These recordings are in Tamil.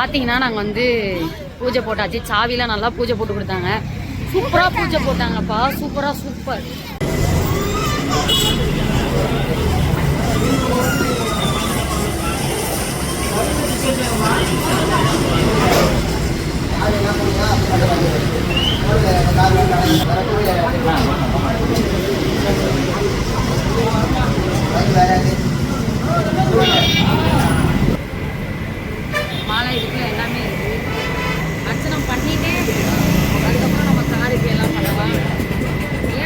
பார்த்தீங்கன்னா நாங்கள் வந்து பூஜை போட்டாச்சு. சாவிலாம் நல்லா பூஜை போட்டு கொடுத்தாங்க. சூப்பராக பூஜை போட்டாங்கப்பா. சூப்பராக சூப்பர். மாலை இருக்கு எல்லாமே இருக்கு. அர்ச்சனம் பண்ணிட்டு அதுக்கப்புறம் நம்ம காருக்கு எல்லாம் பண்ணலாம்.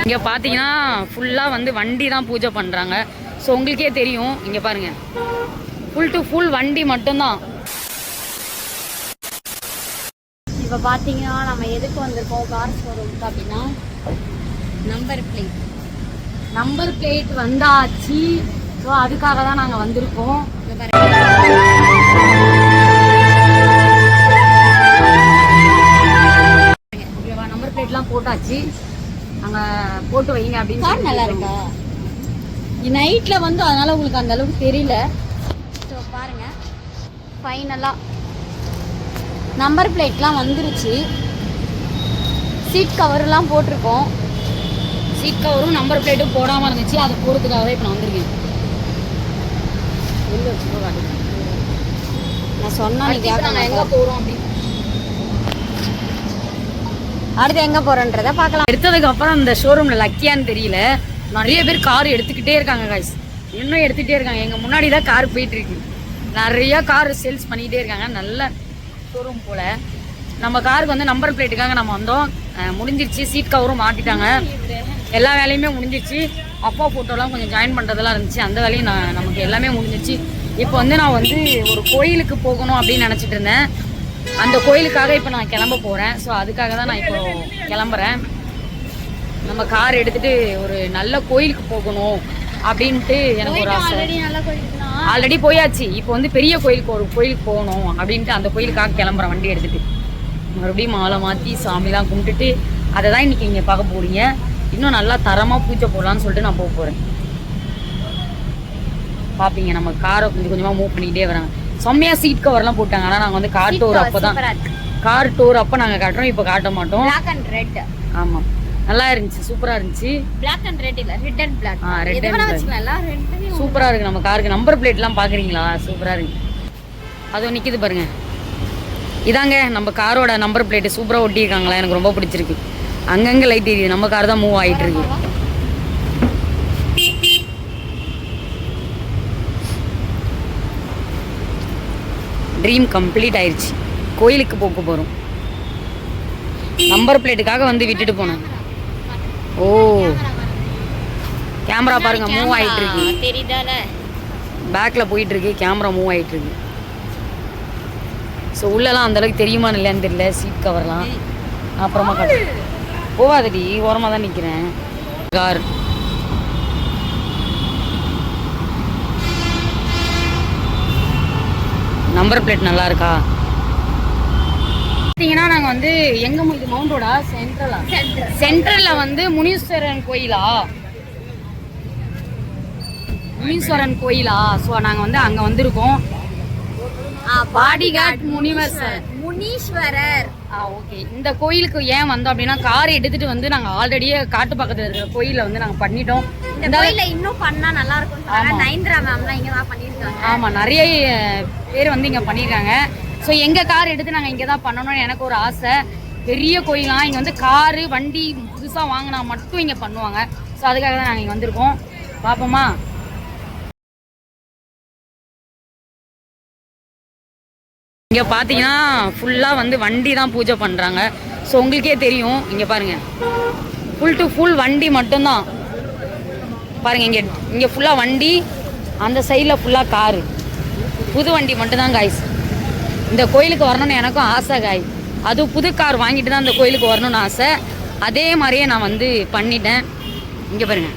இங்கே பார்த்தீங்கன்னா ஃபுல்லாக வந்து வண்டி தான் பூஜை பண்ணுறாங்க ஸோ உங்களுக்கே தெரியும். இங்கே பாருங்க. ஃபுல் டு ஃபுல் வண்டி மட்டும்தான். இப்போ பார்த்தீங்கன்னா நம்ம எதுக்கு வந்திருக்கோம்? கார் ஷோரூமுக்கு அப்படின்னா நம்பர் பிளேட் நம்பர் பிளேட் வந்தாச்சு. ஸோ அதுக்காக தான் நாங்கள் வந்திருக்கோம். பிளேட்லாம் போட்டாச்சு. அங்கே போட்டு வைங்க அப்படின்னு கார் நல்லா இருக்கா நைட்டில் வந்து அதனால உங்களுக்கு அந்த அளவுக்கு தெரியல. ஸோ பாருங்க. ஃபைனலாக நம்பர் பிளேட்லாம் வந்துருச்சு. சீட் கவர்லாம் போட்டிருக்கோம். சீட் கவரும் நம்பர் பிளேட்டும் போடாமல் இருந்துச்சு. அதை போடுறதுக்காக தான் இப்போ நான் வந்திருக்கேன். நான் சொன்னா நீ அடுத்து கேட்க நாங்கள் எங்கே. போகிறோம் அப்படின்னு அடுத்து எங்கே போகிறோன்றத பார்க்கலாம். எடுத்ததுக்கு அப்புறம் இந்த ஷோரூம்ல லக்கியான்னு தெரியல. நிறைய பேர் கார் எடுத்துக்கிட்டே இருக்காங்க காய்ஸ் இன்னும் எடுத்துக்கிட்டே இருக்காங்க. எங்க முன்னாடி தான் கார் போயிட்டு இருக்கு நிறைய கார் சேல்ஸ் பண்ணிக்கிட்டே இருக்காங்க. நல்ல ஷோரூம் போல. நம்ம காருக்கு வந்து நம்பர் பிளேட்டுக்காக நம்ம வந்தோம். முடிஞ்சிருச்சு. சீட் கவரும் மாட்டிட்டாங்க எல்லா வேலையுமே முடிஞ்சிருச்சு. அப்பா ஃபோட்டோலாம் கொஞ்சம் ஜாயின் பண்ணுறதெல்லாம் இருந்துச்சு. அந்த வேலையும் நான் நமக்கு எல்லாமே முடிஞ்சிச்சு இப்போ வந்து நான் வந்து ஒரு கோயிலுக்கு போகணும் அப்படின்னு நினச்சிட்டு இருந்தேன். அந்த கோயிலுக்காக இப்போ நான் கிளம்ப போகிறேன் ஸோ அதுக்காக தான் நான் இப்போ கிளம்புறேன். நம்ம கார் எடுத்துட்டு ஒரு நல்ல கோயிலுக்கு போகணும் அப்படின்ட்டு எனக்கு ஒரு ஆசை. ஆல்ரெடி போயாச்சு. இப்போ வந்து பெரிய கோயிலுக்கு ஒரு கோயிலுக்கு போகணும் அப்படின்ட்டு அந்த கோயிலுக்காக கிளம்புறேன் வண்டி எடுத்துட்டு. மறுபடியும் மாலை மாற்றி சாமிலாம் கும்பிட்டுட்டு அதை தான் இன்னைக்கு நீங்கள் பார்க்க போறீங்க. இன்னும் நல்லா தரமாக பூஜை போடலான்னு சொல்லிட்டு நான் போக போகிறேன் பார்ப்பீங்க நம்ம காரை கொஞ்சம் கொஞ்சமாக மூவ் பண்ணிக்கிட்டே வராங்க. செம்மையாக சீட் கவர்லாம் போட்டாங்க. ஆனால் நாங்கள் வந்து கார் டூர் அப்போ தான் சூப்பரா இருக்கு. கார் டூர் அப்போ நாங்கள் காட்டுறோம். இப்போ காட்ட மாட்டோம். பிளாக் அண்ட் ரெட் ஆமாம் நல்லா இருந்துச்சு. சூப்பராக இருந்துச்சு. பிளாக் அண்ட் ரெட் இல்ல ரெட் அண்ட் பிளாக் ஆ, black. வச்சுக்கலாம் ரெண்டு சூப்பராக இருக்கு. நம்ம காருக்கு நம்பர் பிளேட்லாம் பார்க்குறீங்களா சூப்பராக இருக்கு. அதுவும் நிற்கிது பாருங்க. இதாங்க நம்ம காரோட நம்பர் பிளேட்டு சூப்பராக ஒட்டியிருக்காங்களா? எனக்கு ரொம்ப பிடிச்சிருக்கு. அங்கங்கே லைட் எரியுது நம்ம கார் தான் மூவ் ஆகிட்டு இருக்கு. ட்ரீம் கம்ப்ளீட் ஆயிடுச்சு கோயிலுக்கு போக போகிறோம் நம்பர் பிளேட்டுக்காக வந்து விட்டுட்டு போனேன். ஓ. கேமரா பாருங்க மூவ் ஆயிட்டு இருக்கு தெரியுதால? பேக்கில் போயிட்டு இருக்கு கேமரா மூவ் ஆயிட்டு இருக்கு ஸோ உள்ளலாம் அந்த அளவுக்கு தெரியுமான்னு இல்லையான்னு தெரியல சீட் கவர்லாம் அப்புறமா காட்டு. போவாதடி ஓரமாக தான் நிற்கிறேன் கார் நம்பர் பிளேட் நல்லா இருக்கா பார்த்தீங்கன்னா நாங்கள் வந்து எங்க இது மவுண்ட் ரோடா சென்ட்ரலா சென்ட்ரலில் வந்து முனீஸ்வரன் கோயிலா? முனீஸ்வரன் கோயிலா? ஸோ நாங்கள் வந்து அங்கே வந்திருக்கோம். பாடிகாட் முனிவர்சன் முனீஸ்வரர். ஆ ஓகே இந்த கோயிலுக்கு ஏன் வந்தோம் அப்படின்னா கார் எடுத்துட்டு வந்து நாங்கள் ஆல்ரெடியே காட்டு பக்கத்தில் இருக்கிற கோயிலில் வந்து நாங்கள் பண்ணிட்டோம். இந்த கோயில்ல இன்னும் பண்ணா நல்லா இருக்கும் ஆமா. நயன்தரா மேம்லாம் இங்க தான் பண்ணிருக்காங்க ஆமாம் நிறைய பேர் வந்து இங்கே பண்ணியிருக்காங்க. ஸோ எங்கள் கார் எடுத்து நாங்கள் இங்கே தான் பண்ணணும்னு எனக்கு ஒரு ஆசை. பெரிய கோயிலாம் இங்கே வந்து காரு வண்டி புதுசாக வாங்கினா மட்டும் இங்கே பண்ணுவாங்க. ஸோ அதுக்காக தான் நாங்கள் இங்கே வந்திருக்கோம். பார்ப்போமா இங்கே பார்த்தீங்கன்னா ஃபுல்லாக வந்து வண்டி தான் பூஜை பண்ணுறாங்க ஸோ உங்களுக்கே தெரியும். இங்கே பாருங்கள் ஃபுல் டு ஃபுல் வண்டி மட்டும்தான். பாருங்கள் இங்கே இங்கே ஃபுல்லாக வண்டி அந்த சைடில் ஃபுல்லாக காரு புது வண்டி மட்டும்தான் காய்ஸ் இந்த கோயிலுக்கு வரணும்னு எனக்கும் ஆசை காய் அதுவும் புது கார் வாங்கிட்டு தான் இந்த கோயிலுக்கு வரணும்னு ஆசை. அதே மாதிரியே நான் வந்து பண்ணிட்டேன். இங்கே பாருங்கள்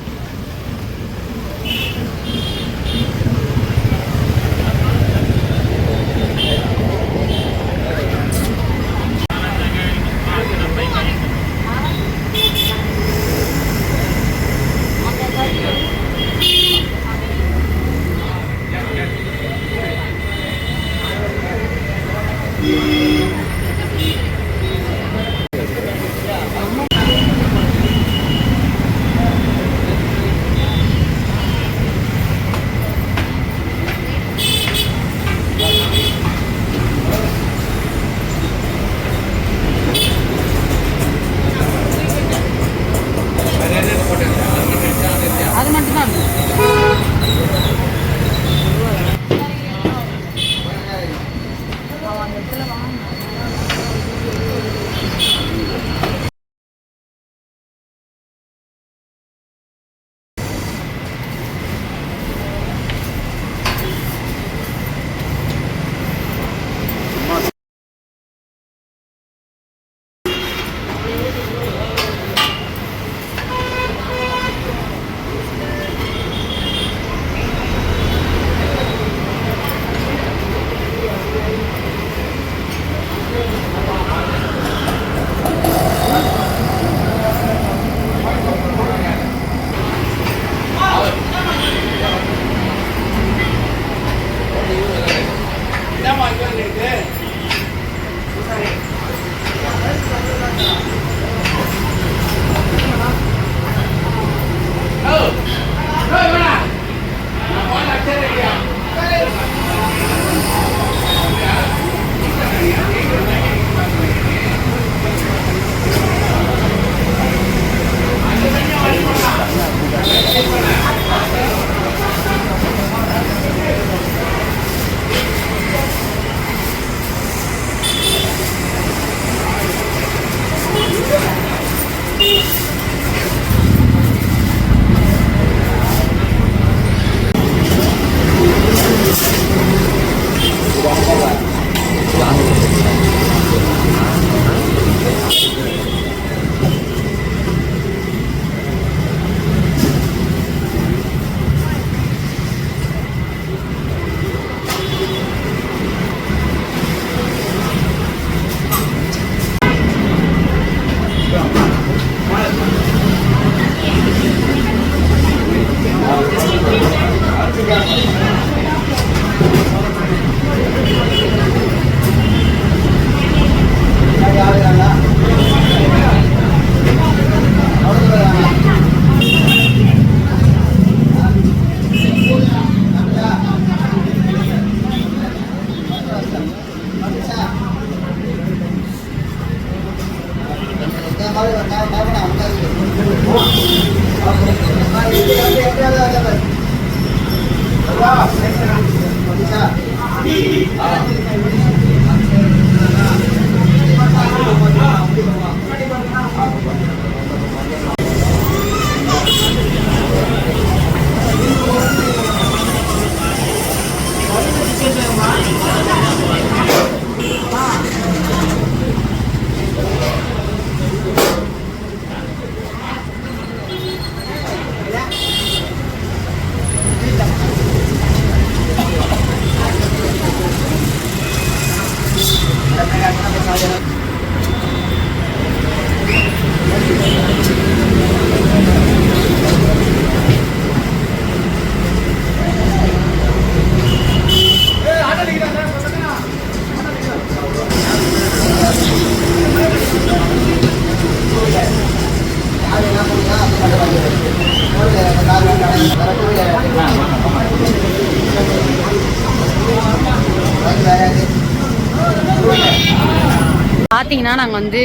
பார்த்தீங்கன்னா நாங்கள் வந்து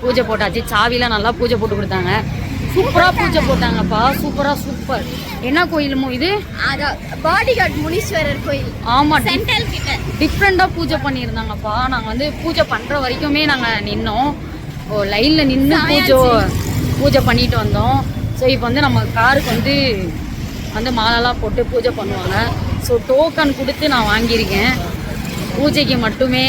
பூஜை போட்டாச்சு. சாவிலாம் நல்லா பூஜை போட்டு கொடுத்தாங்க. சூப்பராக பூஜை போட்டாங்கப்பா. சூப்பராக சூப்பர். என்ன கோயிலுமோ இது? பாடி கார்டு முனீஸ்வரர் கோயில். ஆமாம் சென்ட்ரல் கிட்ட. டிஃப்ரெண்ட்டாக பூஜை பண்ணியிருந்தாங்கப்பா. நாங்கள் வந்து பூஜை பண்ணுற வரைக்குமே நாங்கள் நின்னோம். ஓ லைனில் நின்று பூஜை பூஜை பண்ணிட்டு வந்தோம். ஸோ இப்போ வந்து நம்ம காருக்கு வந்து வந்து மாலைலாம் போட்டு பூஜை பண்ணுவாங்க. ஸோ டோக்கன் கொடுத்து நான் வாங்கியிருக்கேன். பூஜைக்கு மட்டுமே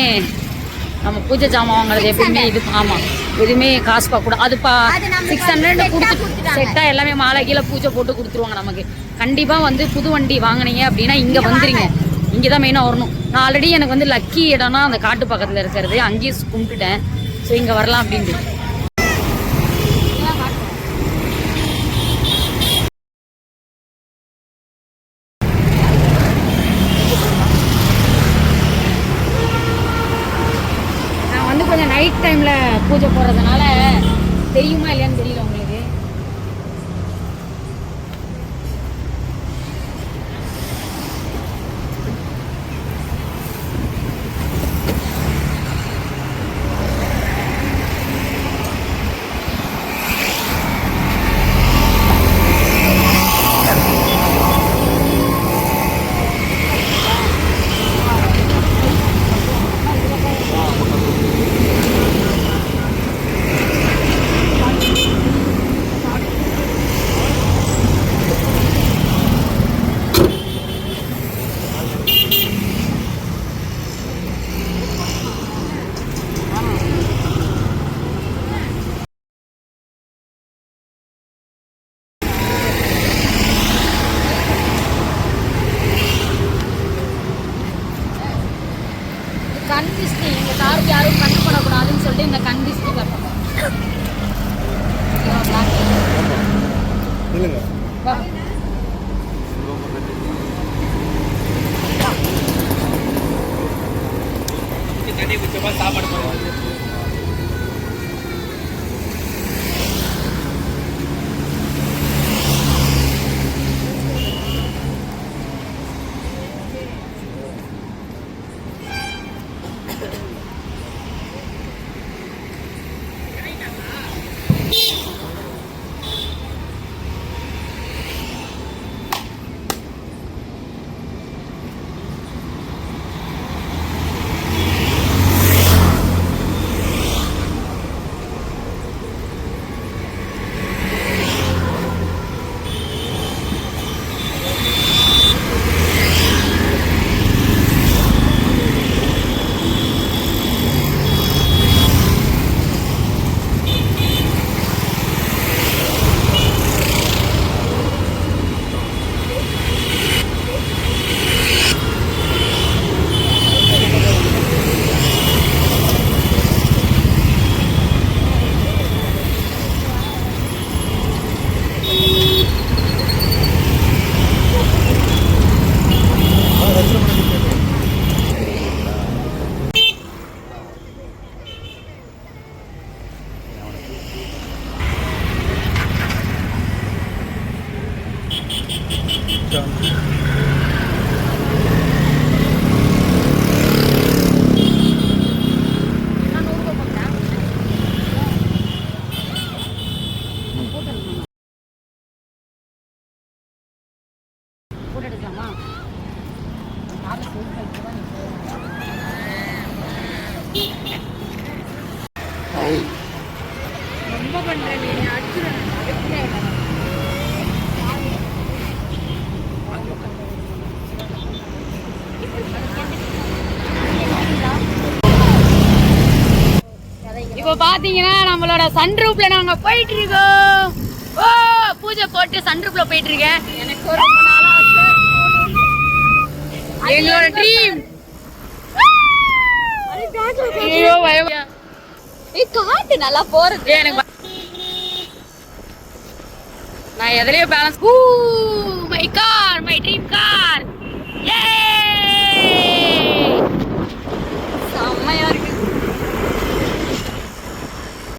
நம்ம பூஜை ஜாமான் வாங்குறது எப்பயுமே இது ஆமாம் எதுவுமே காசு பார்க்க கூட அது பா சிக்ஸ் ஹண்ட்ரட் கொடுத்து. செட்டாக எல்லாமே மாலை கீழே பூஜை போட்டு கொடுத்துருவாங்க நமக்கு. கண்டிப்பாக வந்து புது வண்டி வாங்குனீங்க அப்படின்னா இங்கே வந்துருங்க. இங்கே தான் மெயினாக வரணும். நான் ஆல்ரெடி எனக்கு வந்து லக்கி இடம்னா அந்த காட்டு பக்கத்தில் இருக்கிறது. அங்கேயே கும்பிட்டுட்டேன். ஸோ இங்கே வரலாம் அப்படின்ட்டு. கண் திஷ்டி இந்த காருக்கு யாரும் கண்ணு சொல்லிட்டு இந்த கண் திஷ்டி கட்டோம். போட்டு பாத்தீங்கன்னா நம்மளோட சன் ரூப்ல நாங்க போயிட்டு இருக்கோம் ஓ பூஜை போட்டு சன் ரூப்ல போயிட்டு இருக்கேன் எனக்கு ரொம்ப நாளா ஆசை. எங்களோட ட்ரீம் ஐயோ காட்டு நல்லா போறது. எனக்கு நான் எதுலயோ balance who my car my dream car ஏ செம்மையா இருக்கு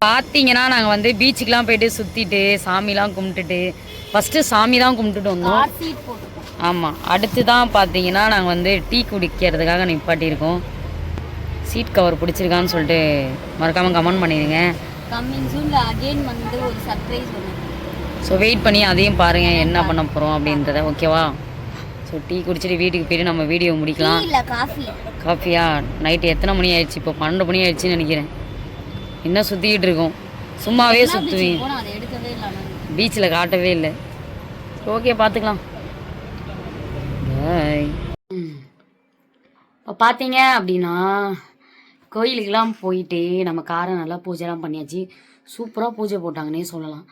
பார்த்தீங்கன்னா நாங்கள் வந்து பீச்சுக்கெலாம் போயிட்டு சுற்றிட்டு சாமிலாம் கும்பிட்டுட்டு ஃபஸ்ட்டு சாமி தான் கும்பிட்டுட்டு வந்தோம். ஆமாம் அடுத்து தான் பார்த்தீங்கன்னா நாங்கள் வந்து டீ குடிக்கிறதுக்காக நிப்பாட்டியிருக்கோம். சீட் கவர் பிடிச்சிருக்கான்னு சொல்லிட்டு மறக்காமல் கமெண்ட் பண்ணிடுங்க. கம்மிங் சூன்ல அகைன் வந்து ஒரு சர்ப்ரைஸ் ஒன்று ஸோ வெயிட் பண்ணி அதையும் பாருங்கள் என்ன பண்ண போகிறோம் அப்படின்றத ஓகேவா ஸோ டீ குடிச்சிட்டு வீட்டுக்கு போயிட்டு நம்ம வீடியோ முடிக்கலாம். காஃபியா? நைட்டு எத்தனை மணி ஆயிடுச்சு? இப்போ பன்னெண்டு மணி ஆயிடுச்சுன்னு நினைக்கிறேன். இன்னும் சுற்றிக்கிட்டு இருக்கோம்? சும்மாவே ஆனா. பீச்சில் காட்டவே இல்லை. ஓகே பார்த்துக்கலாம் பாய் இப்போ பார்த்தீங்க அப்படின்னா கோயிலுக்கெல்லாம் போயிட்டு நம்ம காரை நல்லா பூஜைலாம் பண்ணியாச்சு. சூப்பராக பூஜை போட்டாங்கன்னே சொல்லலாம்.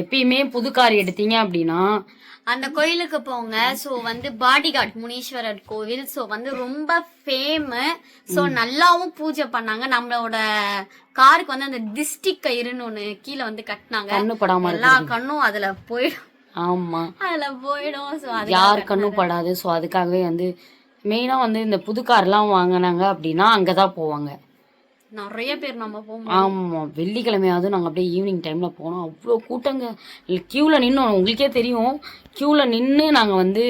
எப்பயுமே புது கார் எடுத்தீங்க அப்படின்னா? அந்த கோயிலுக்கு போங்க. ஸோ வந்து பாடிகார்ட் முனீஸ்வரர் கோவில். ஸோ வந்து ரொம்ப ஃபேமு ஸோ நல்லாவும் பூஜை பண்ணாங்க. நம்மளோட காருக்கு வந்து அந்த திஸ்டிக் கயிறுன்னு ஒன்று கீழே வந்து கட்டினாங்க. எல்லா கண்ணும் அதுல போயிடும். ஆமாம் அதுல போயிடும். ஸோ அது யார் கண்ணும் படாது. ஸோ அதுக்காகவே வந்து மெயினாக வந்து இந்த புது கார்லாம் வாங்கினாங்க அப்படின்னா அங்கே தான் போவாங்க. நிறைய பேர் நம்ம போவோம் ஆமாம் வெள்ளிக்கிழமையாவது நாங்கள் அப்படியே ஈவினிங் டைமில் போனோம். அவ்வளோ கூட்டங்க. க்யூவில் நின்னோம். உங்களுக்கே தெரியும். க்யூவில் நின்று நாங்கள் வந்து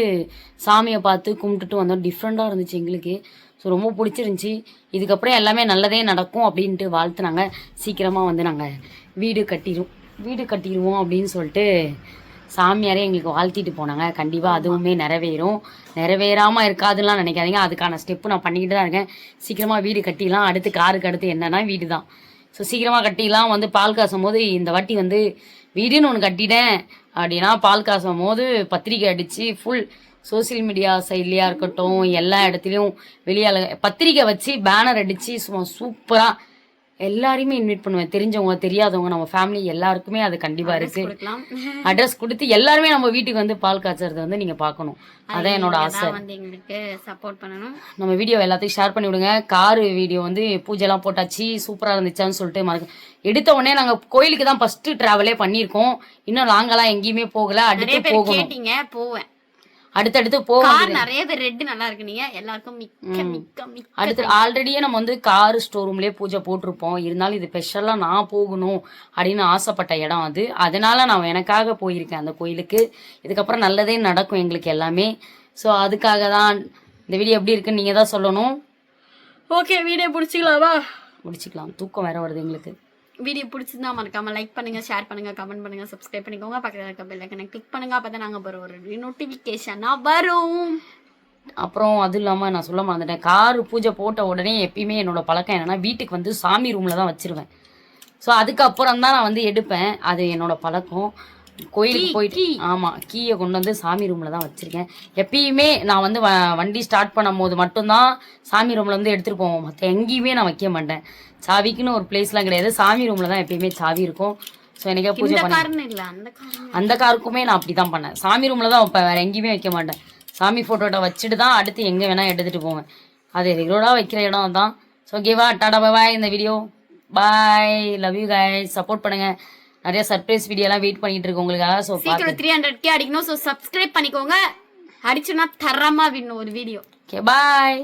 சாமியை பார்த்து கும்பிட்டுட்டு வந்தோம். டிஃப்ரெண்ட்டாக இருந்துச்சு எங்களுக்கு. ஸோ ரொம்ப பிடிச்சிருந்துச்சி. இதுக்கப்புறம் எல்லாமே நல்லதே நடக்கும் அப்படின்ட்டு வாழ்த்து நாங்கள் சீக்கிரமாக வந்து நாங்கள் வீடு கட்டிடுவோம் வீடு கட்டிடுவோம் அப்படின்னு சொல்லிட்டு சாமியாரே எங்களுக்கு வாழ்த்திட்டு போனாங்க. கண்டிப்பாக அதுவுமே நிறைவேறும். நிறைவேறாமல் இருக்காதுலாம் நினைக்காதீங்க. அதுக்கான ஸ்டெப்பு நான் பண்ணிக்கிட்டு தான் இருக்கேன். சீக்கிரமாக வீடு கட்டிடலாம். அடுத்து காருக்கு அடுத்து என்னன்னா வீடு தான் ஸோ சீக்கிரமாக கட்டிடலாம். வந்து பால் காசும் போது இந்த வாட்டி வந்து வீடுன்னு ஒன்று கட்டிட்டேன். அப்படின்னா பால் காசும் போது பத்திரிக்கை அடித்து ஃபுல் சோஷியல் மீடியா சைட்லேயா இருக்கட்டும் எல்லா இடத்துலையும் வெளியால் பத்திரிக்கை வச்சு பேனர் அடித்து சும்மா சூப்பராக எல்லாரையுமே இன்வைட் பண்ணுவேன். தெரிஞ்சவங்க தெரியாதவங்க நம்ம ஃபேமிலி எல்லாருக்குமே அது கண்டிப்பா இருக்கு. அட்ரஸ் கொடுத்து எல்லாருமே நம்ம வீட்டுக்கு வந்து பால் காய்ச்சறத வந்து நீங்க பார்க்கணும் அதான் என்னோட ஆசை. அதான் வந்து எங்களுக்கு சப்போர்ட் பண்ணணும். நம்ம வீடியோ எல்லாத்தையும் ஷேர் பண்ணி விடுங்க. கார் வீடியோ வந்து பூஜைலாம் போட்டாச்சு. சூப்பரா இருந்துச்சான்னு சொல்லிட்டு மறக்க எடுத்த உடனே நாங்க கோயிலுக்கு தான் ஃபர்ஸ்ட் டிராவலே பண்ணியிருக்கோம். இன்னும் நாங்களாம் எங்கேயுமே போகல. அடுத்து போகணும். போவேன். அடுத்தடுத்து போவோம் கார் நிறைய பேர் ரெட் நல்லா இருக்கு. நீங்க எல்லாருக்கும் மிக்க மிக்க மிக்க அடுத்து ஆல்ரெடியே நம்ம வந்து கார் ஸ்டோர் ரூம்லயே பூஜை போட்டிருப்போம். இருந்தாலும் இது ஸ்பெஷலா நான் போகணும் அப்படின்னு ஆசைப்பட்ட இடம் அது. அதனால நான் எனக்காக போயிருக்கேன் அந்த கோயிலுக்கு. இதுக்கப்புறம் நல்லதே நடக்கும் எங்களுக்கு எல்லாமே. ஸோ அதுக்காக தான் இந்த வீடியோ எப்படி இருக்குன்னு நீங்க தான் சொல்லணும். ஓகே வீடியோ பிடிச்சிக்கலாமா. முடிச்சுக்கலாம் தூக்கம் வேற வருது எங்களுக்கு. வீடியோ பிடிச்சிருந்தா மறக்காம லைக் பண்ணுங்க ஷேர் பண்ணுங்க கமெண்ட் பண்ணுங்க சப்ஸ்கிரைப் பண்ணிக்கோங்க. பக்கத்தில் இருக்க பெல் ஐக்கனை கிளிக் பண்ணுங்க. அப்பதான் நாங்கள் வரும் ஒரு நோட்டிஃபிகேஷனாக வரும். அப்புறம் அது இல்லாமல் நான் சொல்ல மறந்துட்டேன். கார் பூஜை போட்ட உடனே எப்பயுமே என்னோட பழக்கம் என்னென்னா வீட்டுக்கு வந்து சாமி ரூமில் தான் வச்சுருவேன். ஸோ அதுக்கப்புறம் தான் நான் வந்து எடுப்பேன். அது என்னோட பழக்கம். கோயிலுக்கு போயிட்டு ஆமாம் கீயை கொண்டு வந்து சாமி ரூமில் தான் வச்சுருக்கேன். எப்பயுமே நான் வந்து வண்டி ஸ்டார்ட் பண்ணும் போது மட்டும்தான் சாமி ரூமில் வந்து எடுத்துகிட்டு போவோம். மற்ற எங்கேயுமே நான் வைக்க மாட்டேன். சாவிக்குன்னு ஒரு பிளேஸ்லாம் கிடையாது. சாமி ரூமில் தான் எப்பயுமே சாவி இருக்கும். ஸோ எனக்கே பூஜை பண்ண அந்த காருக்குமே நான் அப்படி தான் பண்ணேன். சாமி ரூமில் தான் வைப்பேன் வேற எங்கேயுமே வைக்க மாட்டேன். சாமி ஃபோட்டோட்ட வச்சுட்டு தான் அடுத்து எங்கே வேணால் எடுத்துகிட்டு போவேன். அது ரெகுலராக வைக்கிற இடம் தான் ஸோ ஓகேவா டாடா பாய் இந்த video bye love you guys. Support பண்ணுங்க. நிறைய சர்ப்ரைஸ் வீடியோலாம் வெயிட் பண்ணிட்டு இருக்கு உங்களுக்காக. ஸோ சீக்கிரம் த்ரீ ஹண்ட்ரட் கே அடிக்கணும். ஸோ சப்ஸ்கிரைப் பண்ணிக்கோங்க. அடிச்சுன்னா தரமா விடணும் ஒரு வீடியோ ஓகே பாய்